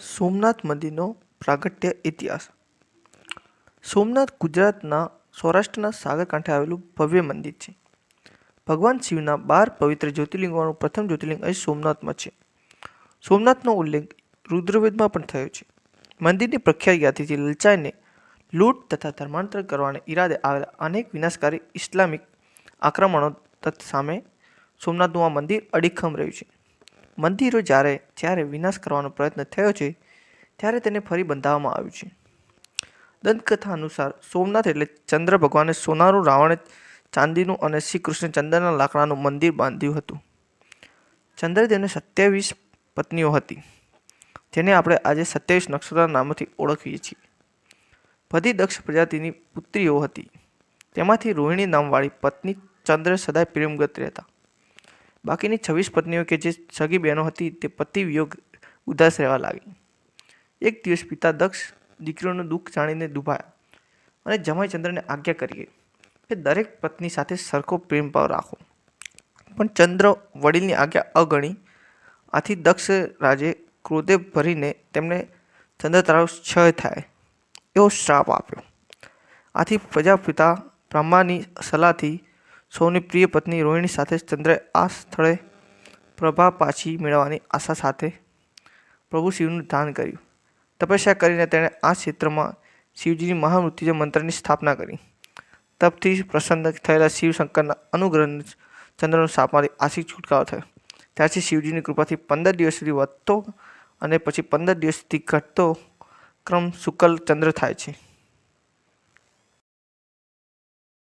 સોમનાથ મંદિરનો પ્રાગટ્ય ઇતિહાસ. સોમનાથ ગુજરાતના સૌરાષ્ટ્રના સાગરકાંઠે આવેલું ભવ્ય મંદિર છે. ભગવાન શિવના બાર પવિત્ર જ્યોતિર્લિંગોનું પ્રથમ જ્યોતિર્લિંગ અહીં સોમનાથમાં છે. સોમનાથનો ઉલ્લેખ રુદ્રવેદમાં પણ થયો છે. મંદિરની પ્રખ્યાત યાદીથી લલચાઈને લૂંટ તથા ધર્માંતર કરવાના ઈરાદે આવેલા અનેક વિનાશકારી ઇસ્લામિક આક્રમણો તથા સામે સોમનાથનું આ મંદિર અડીખમ રહ્યું છે. મંદિરો જ્યારે જ્યારે વિનાશ કરવાનો પ્રયત્ન થયો છે, ત્યારે તેને ફરી બંધાવવામાં આવ્યું છે. દંતકથા અનુસાર સોમનાથ એટલે ચંદ્ર ભગવાને સોનાનું, રાવણે ચાંદીનું અને શ્રી કૃષ્ણ ચંદ્રના લાકડાનું મંદિર બાંધ્યું હતું. ચંદ્રદેવને સત્યાવીસ પત્નીઓ હતી, જેને આપણે આજે સત્યાવીસ નક્ષત્રના નામથી ઓળખીએ છીએ. બધી દક્ષ પ્રજાતિની પુત્રીઓ હતી. તેમાંથી રોહિણી નામવાળી પત્ની ચંદ્ર સદાય પ્રેમગત રહેતા. બાકીની છવ્વીસ પત્નીઓ કે જે સગી બહેનો હતી, તે પતિ વિયોગ ઉદાસ રહેવા લાગી. એક દિવસ પિતા દક્ષ દીકરીઓનું દુઃખ જાણીને દુભાયા અને જમાઈચંદ્રને આજ્ઞા કરીએ કે દરેક પત્ની સાથે સરખો પ્રેમ ભાવ રાખો. પણ ચંદ્ર વડીલની આજ્ઞા અગણી. આથી દક્ષ રાજે ક્રોધે ભરીને તેમને ચંદ્ર તારો ક્ષય થાય એવો શ્રાપ આપ્યો. આથી પ્રજાપિતા બ્રહ્માની સલાહથી સૌની પ્રિય પત્ની રોહિણી સાથે ચંદ્રએ આ સ્થળે પ્રભા પાછી મેળવવાની આશા સાથે પ્રભુ શિવનું ધ્યાન કર્યું. તપસ્યા કરીને તેણે આ ક્ષેત્રમાં શિવજીની મહામૃત્યુજય મંત્રની સ્થાપના કરી. તપથી પ્રસન્ન થયેલા શિવશંકરના અનુગ્રહ ચંદ્રનો સાપમાંથી આશિક છુટકારો થયો. ત્યારથી શિવજીની કૃપાથી પંદર દિવસ સુધી વધતો અને પછી પંદર દિવસ સુધી ઘટતો ક્રમ શુકલ ચંદ્ર થાય છે.